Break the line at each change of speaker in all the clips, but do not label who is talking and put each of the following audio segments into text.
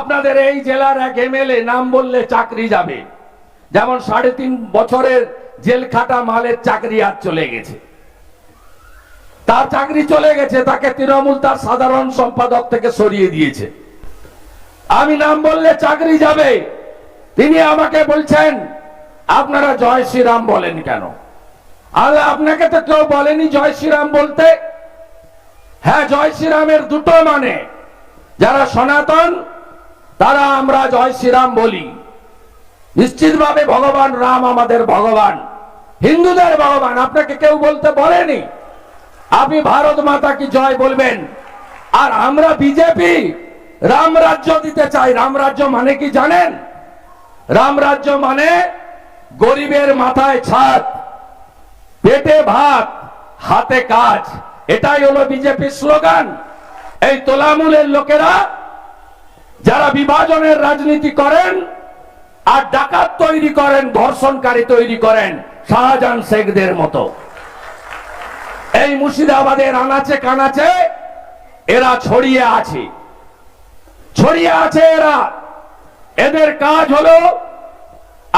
আপনাদের এই জেলার এক এমএলএ নাম বললে চাকরি যাবে। যেমন সাড়ে তিন বছরের জেল খাটা মালের চাকরি আজ চলে গেছে। তার চাকরি চলে গেছে, তাকে তৃণমূল তার সাধারণ সম্পাদক থেকে সরিয়ে দিয়েছে। আমি নাম বললে চাকরি যাবে। তিনি আমাকে বলছেন, আপনারা জয় শ্রীরাম বলেন কেন? আর আপনাকে তো কেউ বলেনি জয় শ্রীরাম বলতে? হ্যাঁ জয় শ্রীরামের দুটো মানে। যারা সনাতন তারা আমরা জয় শ্রীরাম বলি। নিশ্চিতভাবে ভগবান রাম আমাদের ভগবান। হিন্দুদের ভগবান, আপনাকে কেউ বলতে বলেনি? আপনি ভারত মাতা কি জয় বলবেন? আর আমরা বিজেপি, রাম রাজ্য দিতে চাই। রাম রাজ্য মানে কি জানেন? রাম রাজ্য মানে গরিবের মাথায় ছাদ, পেটে ভাত, হাতে কাজ। এটাই হলো বিজেপির স্লোগান। এই তোলামূলের লোকেরা যারা বিভাজনের রাজনীতি করেন আর ডাকাত তৈরি করেন, ধর্ষণকারী তৈরি করেন, শাহজাহান শেখদের মতো। এই মুর্শিদাবাদের আনাচে কানাচে এরা ছড়িয়ে আছে। ছড়িয়ে আছে এরা। এদের কাজ হলো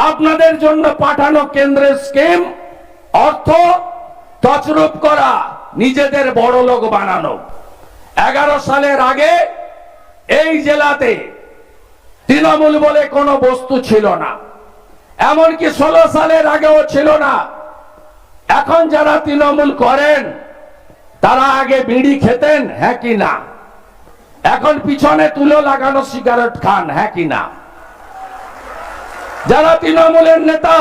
আপনাদের জন্য পাঠানো কেন্দ্রের স্কিম, অর্থ তছরূপ করা, নিজেদের বড় লোক বানানো। এগারো সালের আগে এই জেলাতে তৃণমূল বলে কোনো বস্তু ছিল না। এমনকি ষোলো সালের আগেও ছিল না। এখন যারা তৃণমূল করেন, তারা আগে বিড়ি খেতেন হ্যাঁ কি না? এখন পিছনে তুলো লাগানো সিগারেট খান হ্যাঁ কি না? যারা তৃণমূলের নেতা,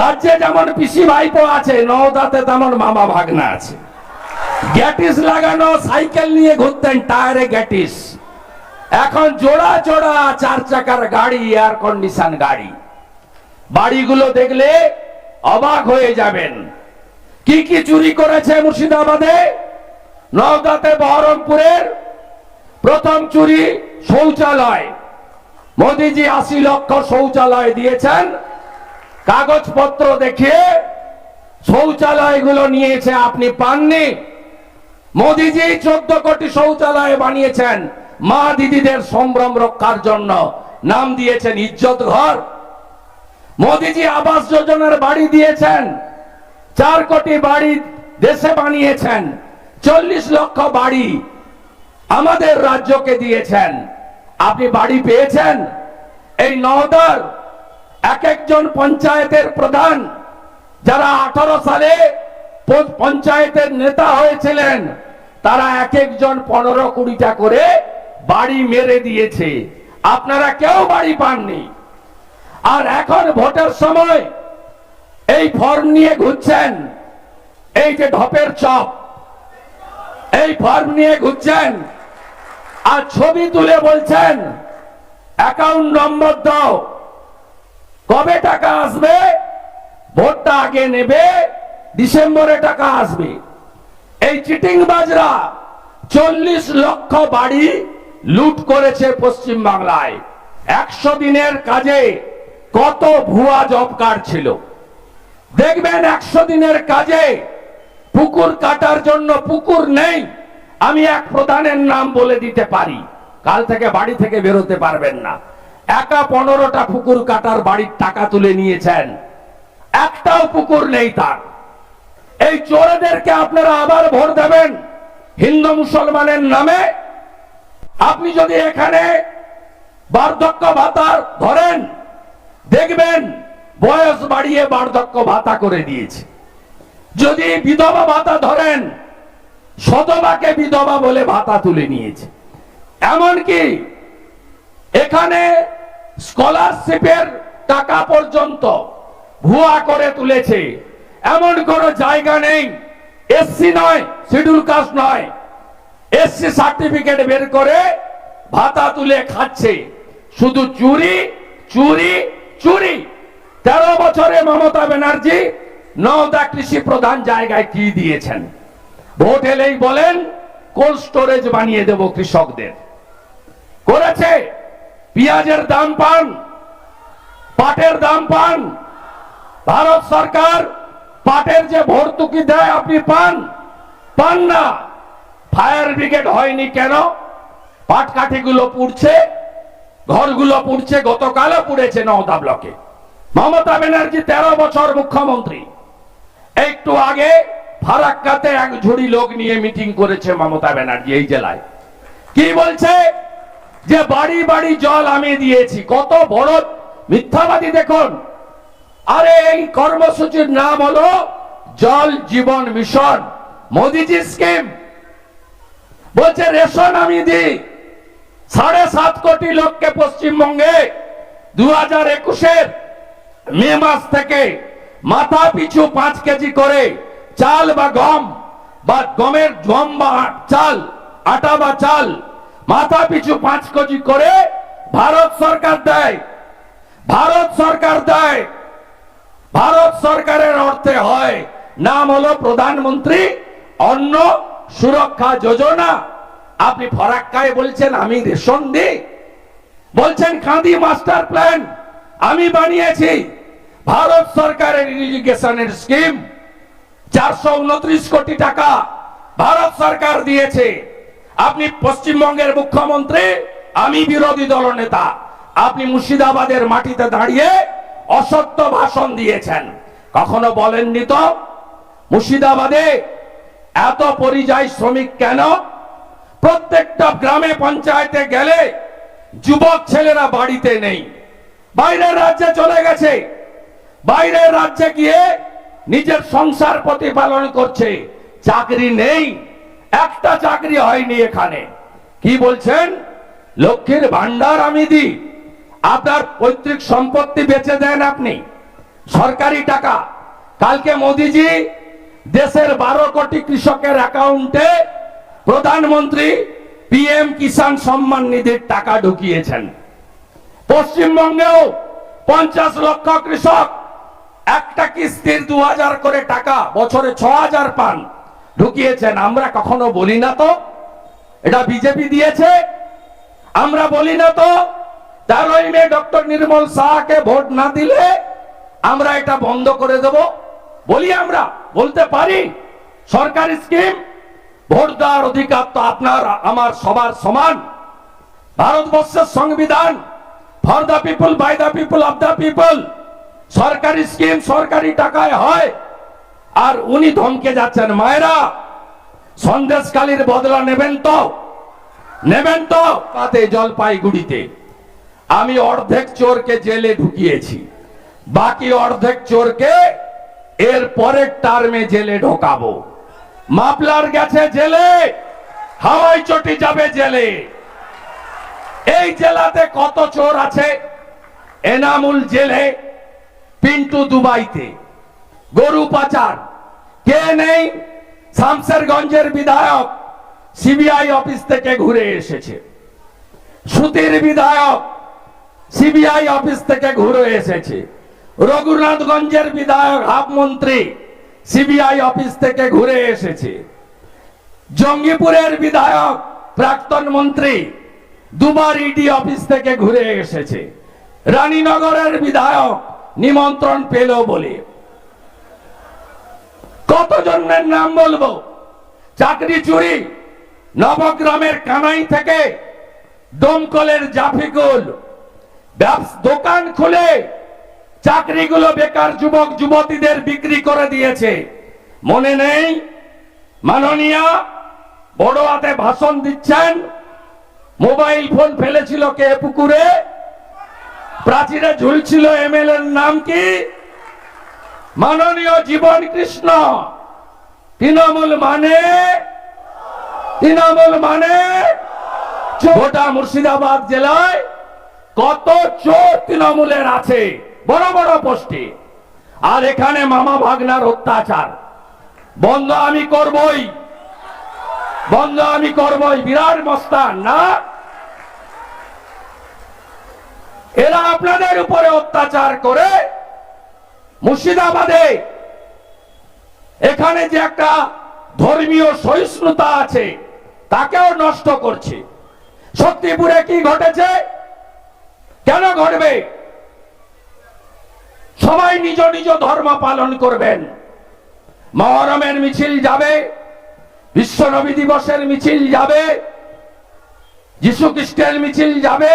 রাজ্যে যেমন পিসি ভাইপো আছে, নওদাতে তেমন মামা ভাগনা আছে। গ্যাটিস লাগানো, সাইকেল নিয়ে ঘুরতেন, টায়ারে গ্যাটিস। এখন জোড়া জোড়া চার চাকার গাড়ি এয়ার কন্ডিশন গাড়ি। বাড়িগুলো দেখলে অবাক হয়ে যাবেন। কি কি চুরি করেছে মুর্শিদাবাদে? নওদাতে বহরমপুরের প্রথম চুরি শৌচালয়। মোদিজি আশি লক্ষ শৌচালয় দিয়েছেন। কাগজপত্র দেখিয়ে শৌচালয়গুলো নিয়েছে, আপনি পাননি? মোদিজি চোদ্দ কোটি শৌচালয় বানিয়েছেন। মা দিদিদের সম্ভ্রম রক্ষার জন্য নাম দিয়েছেন ইজ্জত ঘর। মোদিজি আবাস যোজনার বাড়ি দিয়েছেন। চার কোটি বাড়ি দেশে বানিয়েছেন। চল্লিশ লক্ষ বাড়ি আমাদের রাজ্যকে দিয়েছেন। আপনি বাড়ি পেয়েছেন? এই নওদার এক একজন পঞ্চায়েতের প্রধান, যারা আঠারো সালে পঞ্চায়েতের নেতা হয়েছিলেন তারা এক একজন পনেরো কুড়িটা করে বাড়ি মেরে দিয়েছে। আপনারা কেউ বাড়ি পাননি। আর এখন ভোটের সময় এই ফর্ম নিয়ে ঘুরছেন। এই যে ঢপের চপ, এই ফর্ম নিয়ে ঘুরছেন। আর ছবি তুলে বলছেন, অ্যাকাউন্ট নম্বর দাও। কবে টাকা আসবে? ভোটটা আগে নেবে, ডিসেম্বরে টাকা আসবে। এই চিটিং বাজরা চল্লিশ লক্ষ বাড়ি লুট করেছে পশ্চিম বাংলায়। একশো দিনের কাজে কত ভুয়া জব কার্ড ছিল? দেখবেন একশো দিনের কাজে পুকুর কাটার জন্য পুকুর নেই। আমি এক প্রধানের নাম বলে দিতে পারি। কাল থেকে বাড়ি থেকে বেরোতে পারবেন না। একা পনেরোটা পুকুর কাটার বাড়ির টাকা তুলে নিয়েছেন। একটাও পুকুর নেই তার। এই চোরেদেরকে আপনারা আবার ভোট দেবেন। হিন্দু মুসলমানের নামে। আপনি যদি এখানে বার্ধক্য ভাতা ধরেন, দেখবেন বয়স বাড়িয়ে বার্ধক্য ভাতা করে দিয়েছে। যদি বিধবা ভাতা ধরেন সদবাকে বিধবা বলে ভাতা তুলে নিয়েছে। এমনকি এখানে স্কলারশিপের টাকা পর্যন্ত ভুয়া করে তুলেছে। এমন কোন জায়গা নেই। এসসি নয় শিডিউল কাস্ট নয়। এসসি সার্টিফিকেট বের করে ভাতা তুলে খাচ্ছে। শুধু চুরি চুরি চুরি। তেরো বছরে মমতা ব্যানার্জি নওদা কৃষি প্রধান জায়গায় কি দিয়েছেন? ভোট এলেই বলেন, কোল্ড স্টোরেজ বানিয়ে দেব কৃষকদের। করেছে। পেঁয়াজের দাম পান, পাটের দাম পান। ভারত সরকার পাটের যে ভর্তুকি দেয় আপনি পান? পান না। ফায়ার ব্রিগেড হয়নি কেন? পাটকাঠিগুলো পুড়ছে, ঘরগুলো পুড়ছে, গতকালও পুড়েছে নওদা ব্লকে। মমতা ব্যানার্জি তেরো বছর মুখ্যমন্ত্রী। একটু আগে ফারাক্কাতে এক ঝুড়ি লোক নিয়ে মিটিং করেছে মমতা ব্যানার্জি এই জেলায়। কি বলছে? যে বাড়ি বাড়ি জল আমি দিয়েছি, কত বড় মিথ্যাবাদী দেখুন। আরে এই কর্মসূচির নাম হলো জল জীবন মিশন, মোদিজি স্কিম। বলছে, রেশন আমি দিই। সাড়ে সাত কোটি লোককে পশ্চিমবঙ্গে দু হাজার একুশের মে মাস থেকে মাথা পিছু পাঁচ কেজি করে চাল বা গম বা গমের গম বা চাল, আটা বা চাল মাথা পিছু পাঁচ কেজি করে ভারত সরকার দেয়। ভারত সরকার দেয়। ভারত সরকারের অর্থে হয়। নাম হলো প্রধানমন্ত্রী অন্ন সুরক্ষা যোজনা। আপনি ফরাক্কায় বলছেন, আমি রেশন দিই। বলছেন কাঁদি মাস্টার প্ল্যান আমি বানিয়েছি। ভারত সরকারের ইরিগেশনের স্কিম। চারশো উনত্রিশ কোটি টাকা ভারত সরকার দিয়েছে। আপনি পশ্চিমবঙ্গের মুখ্যমন্ত্রী, আমি বিরোধী দল নেতা আপনি মুর্শিদাবাদের মাটিতে দাঁড়িয়ে অসত্য ভাষণ দিয়েছেন। কখনো বলেননি তো? মুর্শিদাবাদে এত পরিযায়ী শ্রমিক কেন? প্রত্যেকটা গ্রামে পঞ্চায়েতে গেলে যুবক ছেলেরা বাড়িতে নেই। বাইরের রাজ্যে চলে গেছে। বাইরের রাজ্যে গিয়ে নিজের সংসার প্রতিপালন করছে। চাকরি নেই। একটা চাকরি হয়নি এখানে। কি বলছেন? লক্ষ্মীর ভান্ডার আমি দিই। আপনার পৈতৃক সম্পত্তি বেচে দেন আপনি। সরকারি টাকা। কালকে মোদিজি দেশের বারো কোটি কৃষকের অ্যাকাউন্টে প্রধানমন্ত্রী পিএম কিষাণ সম্মান নিধির টাকা ঢুকিয়েছেন। পশ্চিমবঙ্গেও পঞ্চাশ লক্ষ কৃষক একটা কিস্তির দু হাজার করে টাকা বছরে ছ হাজার পান ঢুকিয়েছেন। আমরা কখনো বলি না তো? এটা বিজেপি দিয়েছে। আমরা বলি না তো তেরোই মে ডক্টর নির্মল শাহকে ভোট না দিলে আমরা এটা বন্ধ করে দেব। বলি আমরা, বলতে পারি, সরকারি স্কিম, ভোট দেওয়ার অধিকার তো আপনার, আমার সবার সমান। ভারতবর্ষের সংবিধান for the people by the people of the people সরকারি স্কিম সরকারি টাকায় হয়, আর উনি ধমকে যাচ্ছেন, মায়েরা সন্দেশকালীর বদলা নেবেন তো নেবেন তো। পাতে জলপাইগুড়িতে। আমি অর্ধেক চোরকে জেলে ঢুকিয়েছি, বাকি অর্ধেক চোরকে এর পরের টার্মে জেলে ঢোকাবো। মাপলার গেছে জেলে, হাওয়াই চটি যাবে জেলে। এই জেলাতে কত চোর আছে? এনামুল জেলে, পিন্টু দুবাইতে। গরু পাচার, কে নেই? শামসেরগঞ্জের বিধায়ক, সিবিআই অফিস থেকে ঘুরে এসেছে। সুতির বিধায়ক সিবিআই অফিস থেকে ঘুরে এসেছে। রঘুনাথগঞ্জের বিধায়ক, হাফ মন্ত্রী সিবিআই অফিস থেকে ঘুরে এসেছে। জঙ্গিপুরের বিধায়ক, প্রাক্তন মন্ত্রী দুবার ইডি অফিস থেকে ঘুরে এসেছে। রানীনগরের বিধায়ক নিমন্ত্রণ পেল বলে। কতজনের নাম বলব? চাকরি চুরি, নবগ্রামের কানাই থেকে দমকলের জাফিকুল। দোকান খুলে চাকরিগুলো বেকার যুবক যুবতীদের বিক্রি করে দিয়েছে। মনে নেই? মাননীয়া বড় হাতে ভাষণ দিচ্ছেন। মোবাইল ফোন ফেলেছিল কে পুকুরে? প্রাচীরে ঝুলছিল এমএল এর নাম কি? মাননীয় জীবন কৃষ্ণ। তৃণমূল মানে? তৃণমূল মানে? গোটা মুর্শিদাবাদ জেলায় কত চোর তৃণমূলের আছে। বড় বড় পোস্টে আর এখানে মামা ভাগনার অত্যাচার। বন্ধ আমি করবই। বন্ধ আমি করবই, বিরাট মস্তান, না? এরা আপনাদের উপরে অত্যাচার করে মুর্শিদাবাদে। এখানে যে একটা ধর্মীয় সহিষ্ণুতা আছে, তাকেও নষ্ট করছে। শক্তিপুরে কি ঘটেছে? কেন ঘটবে? সবাই নিজ নিজ ধর্ম পালন করবেন। মহরমের মিছিল যাবে, বিশ্ব নবী দিবসের মিছিল যাবে, যিশু খ্রিস্টের মিছিল যাবে,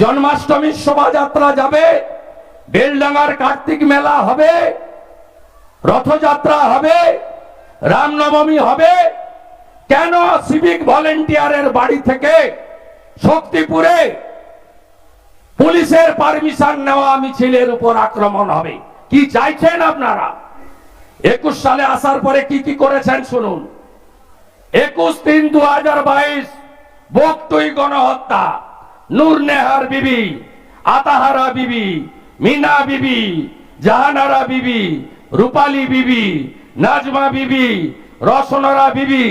জন্মাষ্টমীর শোভাযাত্রা যাবে, বেলডাঙ্গার কার্তিক মেলা হবে, রথযাত্রা হবে, রামনবমী হবে। কেন সিভিক ভলেন্টিয়ারের বাড়ি থেকে শক্তিপুরে পুলিশের পারমিশন নেওয়া মিছিলের উপর আক্রমণ হবে। কি চাইছেন আপনারা? একুশ সালে আসার পরে কি কি করেছেন শুনুন। একুশ তিন দু হাজার বাইশ বকটুই গণহত্যা নূর নেহার বিবি, আতাহারা বিবি, মিনা বিবি, জাহানারা বিবি, রূপালী বিবি, নাজমা বিবি, রসনরা বিবি,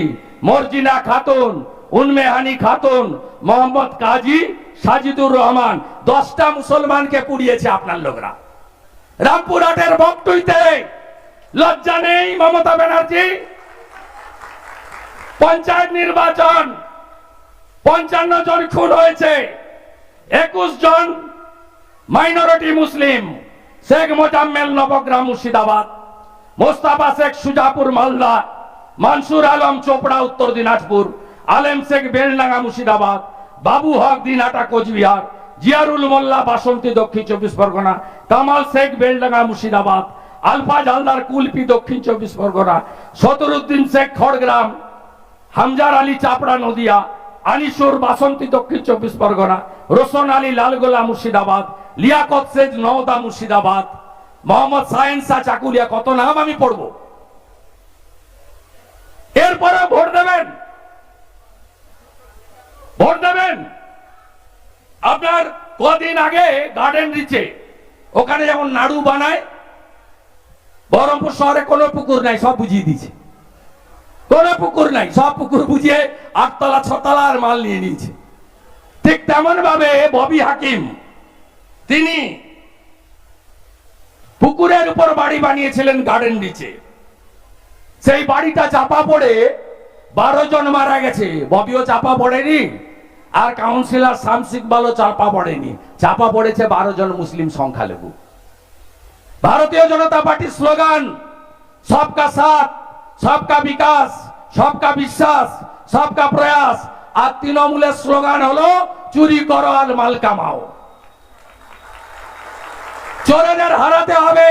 মর্জিনা খাতুন, উন্মেহানি খাতুন, মোহাম্মদ কাজী সাজিদুর রহমান, দশটা মুসলমানকে পুড়িয়েছে আপনার লোকরা। রামপুর রামপুরহাটের বকটুইতে লজ্জা নেই মমতা ব্যানার্জি। পঞ্চায়েত নির্বাচন, পঞ্চান্ন জন খুন হয়েছে, একুশ জন মাইনরিটি মুসলিম, শেখ মোজাম্মেল নবগ্রাম মুর্শিদাবাদ, মোস্তাফা শেখ সুজাপুর মালদা, মানসুর আলম চোপড়া, উত্তর দিনাজপুর, আলেম শেখ বেলডাঙ্গা মুর্শিদাবাদ বাবু হক দিনহাটা কোচবিহার, জিয়ারুল মোল্লা বাসন্তী দক্ষিণ চব্বিশ পরগনা, কামাল শেখ বেলডাঙ্গা মুর্শিদাবাদ, আলফা জালদার কুলপি দক্ষিণ চব্বিশ পরগনা সতরুদ্দিন শেখ খড়গ্রাম, হামজার আলী চাপড়া নদিয়া, আনিসুর বাসন্তী দক্ষিণ চব্বিশ পরগনা, রোশন আলী লালগোলা মুর্শিদাবাদ, লিয়াকত শেখ নওদা মুর্শিদাবাদ, মোহাম্মদ সায়েন শাহ চাকুলিয়া, কত নাম আমি পড়ব? এরপরে ভোট দেবেন আপনার কদিন আগে গার্ডেন রিচে ওখানে যেমন নাড়ু বানায়, বহরমপুর শহরে কোনো পুকুর নাই, সব বুঝিয়ে দিয়েছে। কোনো পুকুর নাই, সব পুকুর বুঝিয়ে আটতলা, ছতলা আর মাল নিয়ে নিয়েছে। ঠিক তেমন ভাবে ববি হাকিম, তিনি পুকুরের উপর বাড়ি বানিয়েছিলেন গার্ডেন নিচে সেই বাড়িটা চাপা পড়ে বারো জন মারা গেছে। ববিও চাপা পড়েনি। আর কাউন্সিলর শামসিক বালও চাপা পড়েনি। চাপা পড়েছে বারো জন মুসলিম সংখ্যালঘু। ভারতীয় জনতা পার্টির স্লোগান, সবকা সাথ, সবকা বিকাশ, সবকা বিশ্বাস, সবকা প্রয়াস। আর তৃণমূলের স্লোগান হলো, চুরি করো আর মাল কামাও। চোরেদের হারাতে হবে।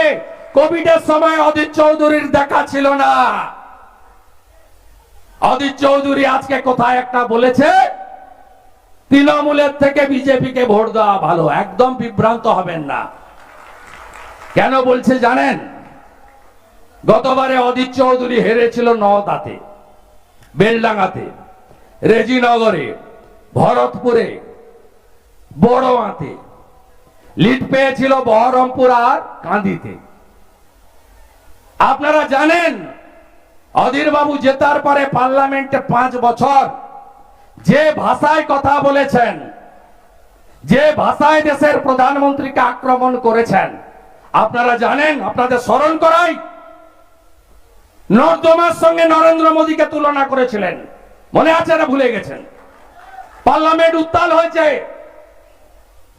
কোভিডের সময় অদিত চৌধুরীর দেখা ছিল না। অদিত চৌধুরী আজকে কোথায় একটা বলেছে তৃণমূলের থেকে বিজেপিকে ভোট দেওয়া ভালো। একদম বিভ্রান্ত হবেন না। কেন বলছে জানেন? গতবারে অদিত চৌধুরী হেরেছিল নওদাতে, বেলডাঙ্গাতে, রেজিনগরে, ভরতপুরে, বড়োয়াতে। লিড পেয়েছিল বহরমপুর আর কান্দিতে আপনারা জানেন অধীর বাবু জেতার পরে পার্লামেন্টে পাঁচ বছর যে ভাষায় কথা বলেছেন, যে ভাষায় দেশের প্রধানমন্ত্রীকে আক্রমণ করেছেন, আপনারা জানেন, আপনাদের স্মরণ করাই নর্দমার সঙ্গে নরেন্দ্র মোদীকে তুলনা করেছিলেন। মনে আছে না ভুলে গেছেন? পার্লামেন্ট উত্তাল হয়েছে,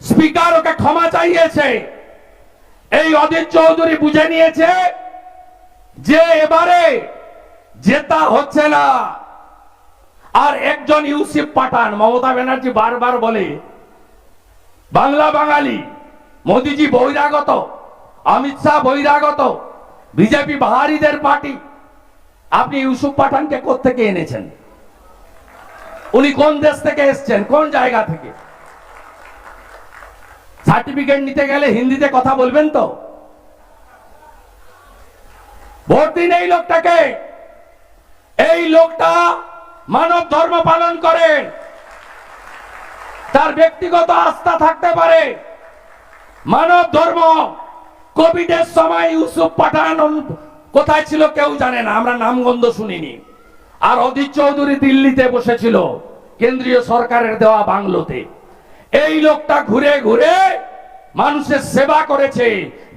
স্পিকার ওকে ক্ষমা চাইয়েছে, এই অজিত চৌধুরী বুঝে নিয়েছে যে এবারে জেতা হচ্ছে না। আর একজন ইউসিফ পাঠান, মমতা ব্যানার্জি বারবার বলে, বাংলা বাঙালি, মোদিজি বহিরাগত, অমিত শাহ বহিরাগত, বিজেপি বাহারিদের পার্টি, আপনি ইউসুফ পাঠানকে থেকে এনেছেন? উনি কোন দেশ থেকে এসছেন? কোন জায়গা থেকে? সার্টিফিকেট নিতে গেলে হিন্দিতে কথা বলবেন তো? ভোট দিন এই লোকটাকে। এই লোকটা মানব ধর্ম পালন করেন। তার ব্যক্তিগত আস্থা থাকতে পারে। মানব ধর্ম কোভিডের সময় ইউসুফ পাঠান কোথায় ছিল কেউ জানে না, আমরা নামগন্ধ শুনিনি। আর অধীর চৌধুরী দিল্লিতে বসেছিল, কেন্দ্রীয় সরকারের দেওয়া বাংলোতে। এই লোকটা ঘুরে ঘুরে মানুষের সেবা করেছে।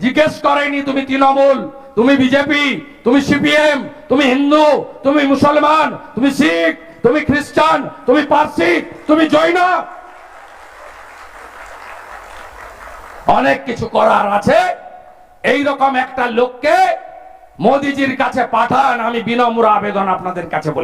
জিজ্ঞেস করেনি, তুমি তৃণমূল? তুমি বিজেপি, তুমি সিপিএম, তুমি হিন্দু, তুমি মুসলমান, তুমি শিখ, তুমি খ্রিস্টান, তুমি পার্সি, তুমি জৈন। অনেক কিছু করার আছে। এই রকম একটা লোককে মোদিজির কাছে পাঠান, আমি বিনম্র আবেদন আপনাদের কাছে